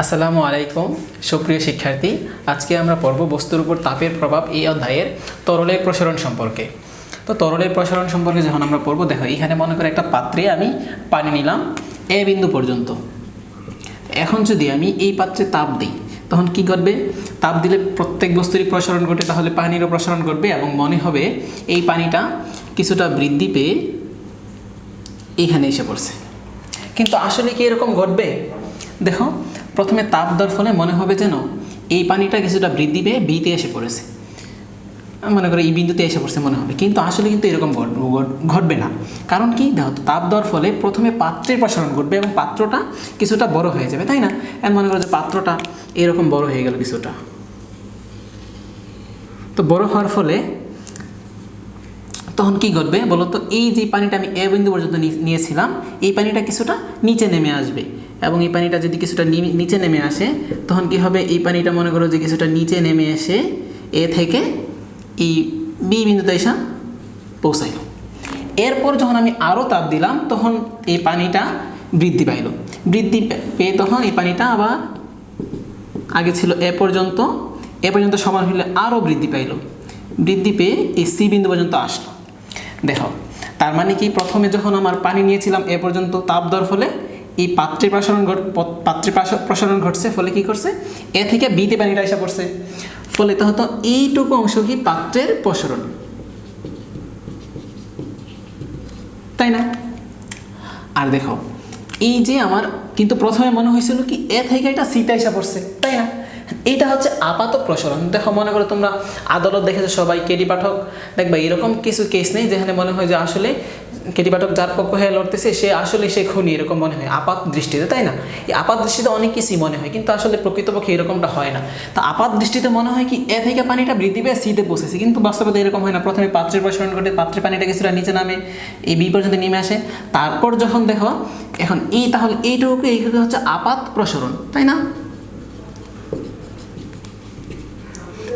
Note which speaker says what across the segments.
Speaker 1: আসসালামু আলাইকুম, সুপ্রিয় শিক্ষার্থী। আজকে আমরা পড়ব বস্তুর উপর তাপের প্রভাব এই অধ্যায়ের তরলের প্রসারণ সম্পর্কে। তো তরলের প্রসারণ সম্পর্কে যখন আমরা পড়ব, দেখো, এখানে মনে করে একটা পাত্রে আমি পানি নিলাম এ বিন্দু পর্যন্ত। এখন যদি আমি এই পাত্রে তাপ দিই, তখন কি করবে? তাপ দিলে প্রত্যেক বস্তুরই প্রসারণ ঘটে, তাহলে পানিরও প্রসারণ ঘটবে এবং মনে হবে এই পানিটা কিছুটা বৃদ্ধি পেয়ে এইখানে এসে পড়ছে। কিন্তু আসলে কি এরকম ঘটবে? দেখো প্রথমে তাপ দেওয়ার ফলে মনে হবে যেন এই পানিটা কিছুটা বৃদ্ধি পেয়ে বিতে এসে পড়েছে। মনে করো এই বিন্দুতে এসে পড়ছে মনে হবে। কিন্তু আসলে কিন্তু এরকম ঘট- ঘট- ঘটবে না। কারণ কি? তাপ দেওয়ার ফলে প্রথমে পাত্রের প্রসারণ ঘটবে এবং পাত্রটা কিছুটা বড় হয়ে যাবে, তাই না? মনে করো যে পাত্রটা এরকম বড় হয়ে গেল কিছুটা। তো বড় হওয়ার ফলে তখন কি ঘটবে বলো তো? এই যে পানিটা আমি এ বিন্দু পর্যন্ত নিয়েছিলাম, এই পানিটা কিছুটা নিচে নেমে আসবে। এবং এই পানিটা যদি কিছুটা নিচে নেমে আসে, তখন কি হবে? এই পানিটা মনে করো যে কিছুটা নিচে নেমে এসে এ থেকে এই বি বিন্দুতে এসে পৌঁছাইল। এরপর যখন আমি আরও তাপ দিলাম, তখন এই পানিটা বৃদ্ধি পাইল। বৃদ্ধি পেয়ে তখন এই পানিটা আবার আগে ছিল এ পর্যন্ত এ পর্যন্ত সমান হলে আরও বৃদ্ধি পাইল। বৃদ্ধি পেয়ে এই সি বিন্দু পর্যন্ত আসলো। দেখো, তার মানে কি? প্রথমে যখন আমার পানি নিয়েছিলাম এ পর্যন্ত তাপ দেওয়ার ফলে এই পাত্রে প্রসারণ ঘট পাত্রে প্রাস- প্রসারণ ঘটছে, ফলে কি করছে? এ থেকে বিতে পানিটা এসে পড়ছে। ফলে তো হতো এইটুকু অংশ কি পাত্রের প্রসারণ? তাই না? আর দেখো, এই যে আমার কিন্তু প্রথমে মনে হয়েছিল কি এ থেকে এটা সিটা এসে পড়ছে, তাই না? এটা হচ্ছে আপাত প্রসারণ দেখো, মনে করো তোমরা আদালত দেখেছ, সবাই কেডি পাঠক। দেখবা, এরকম কিছু কেস নেই যেখানে মনে হয় যে আসলে কেটি পাঠক যার পক্ষ হয়ে লড়তেছে, সে আসলে সে খুনি, এরকম মনে হয়। আপাত দৃষ্টিতে, তাই না? এই আপাত দৃষ্টিতে অনেক কিছুই মনে হয়, কিন্তু আসলে প্রকৃতপক্ষে এরকমটা হয় না। তা আপাত দৃষ্টিতে মনে হয় কি, এ থেকে পানিটা বৃদ্ধি পেয়ে সিতে বসেছে, কিন্তু বাস্তবে তো এরকম হয় না। প্রথমে পাত্রের প্রসারণ ঘটে, পাত্রের পানিটা কিছুটা নিচে নামে, এই বি পর্যন্ত নেমে আসে। তারপর যখন দেখো, এখন এই তাহলে এইটুকু এইটুকু হচ্ছে আপাত প্রসারণ তাই না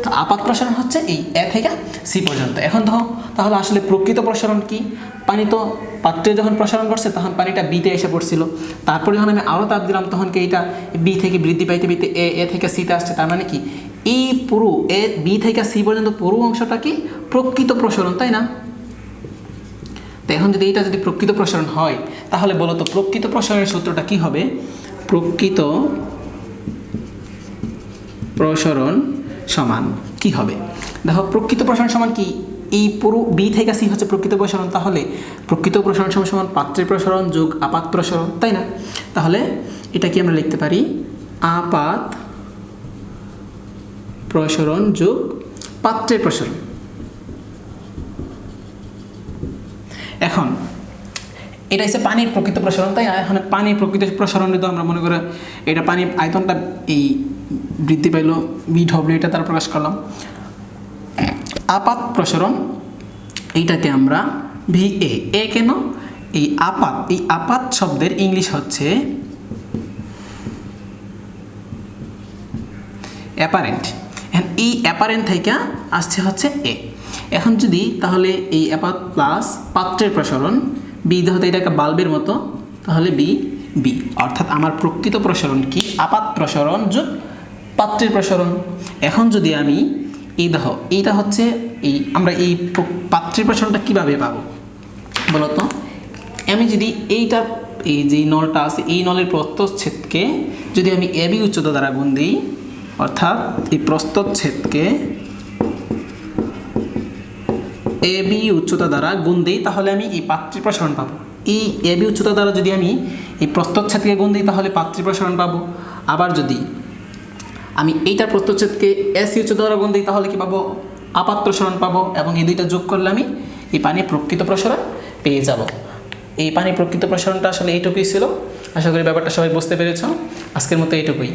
Speaker 1: তো আপাত প্রসারণ হচ্ছে এই এ থেকে সি পর্যন্ত। এখন দেখো তাহলে আসলে প্রকৃত প্রসারণ কি? পানি তো পাত্রে যখন প্রসারণ করছে, তখন পানিটা বিতে এসে পড়ছিল। তারপরে যখন আমি আরও তাপ দিলাম, তখন কি এইটা বি থেকে বৃদ্ধি পাইতে পাইতে এ এ থেকে সিতে আসছে? তার মানে কি? এই পুরো এ বি থেকে সি পর্যন্ত পুরো অংশটা কি প্রকৃত প্রসারণ, তাই না? তো এখন যদি এটা যদি প্রকৃত প্রসারণ হয়, তাহলে বলো তো প্রকৃত প্রসারণের সূত্রটা কি হবে? প্রকৃত প্রসারণ সমান কি হবে? দেখো, প্রকৃত প্রসারণ সমান কি? এই পুরো বি থেকে সি হচ্ছে প্রকৃত প্রসারণ, তাহলে প্রকৃত প্রসারণ সমান সমান পাত্রের প্রসারণ যোগ আপাত প্রসারণ, তাই না? তাহলে এটা কি আমরা লিখতে পারি? আপাত প্রসারণ যোগ পাত্রের প্রসারণ। এখন, এটা হচ্ছে পানির প্রকৃত প্রসারণ, তাই এখন পানির প্রকৃত প্রসারণে তো আমরা মনে করি, এটা পানির আয়তনটা এই বৃদ্ধি পাইল, বি ডব্লিউ এটা তার প্রকাশ করলাম। আপাত প্রসারণ, এইটাকে আমরা ভি এ এ কেন? এই আপাত এই আপাত শব্দের ইংলিশ হচ্ছে অ্যাপারেন্ট। এই অ্যাপারেন্ট থেকে আসছে হচ্ছে এ। এখন যদি তাহলে এই অ্যাপাত প্লাস পাত্রের প্রসারণ, বি হতে এটা একটা বাল্বের মতো, তাহলে বি বি। অর্থাৎ আমার প্রকৃত প্রসারণ কি? আপাত প্রসারণ যোগ পাত্রের প্রসারণ। এখন যদি আমি এই দেখো, এইটা হচ্ছে এই, আমরা এই পাত্রের প্রসারণটা কীভাবে পাবো? বলতো, আমি যদি এইটা, এই যে নলটা আছে, এই নলের প্রস্তচ্ছেদকে যদি আমি এবি উচ্চতা দ্বারা গুণ দিই, অর্থাৎ এই প্রস্তচ্ছেদকে এবি উচ্চতা দ্বারা গুণ দিই, তাহলে আমি এই পাত্রী প্রসারণ পাবো। এই এবি উচ্চতা দ্বারা যদি আমি এই প্রস্তচ্ছেদকে গুণ দিই, তাহলে পাত্রী প্রসারণ পাবো। আবার যদি আমি এইটার প্রত্যচ্ছেদকে এস ইউচ দ্বারা গুণ দিই, তাহলে কি পাবো? আপাত প্রসারণ পাবো এবং এই দুইটা যোগ করলে আমি এই পানির প্রকৃত প্রসারণ পেয়ে যাব। এই পানির প্রকৃত প্রসারণটা আসলে এইটুকুই ছিল। আশা করি ব্যাপারটা সবাই বুঝতে পেরেছ। আজকের মতো এইটুকুই।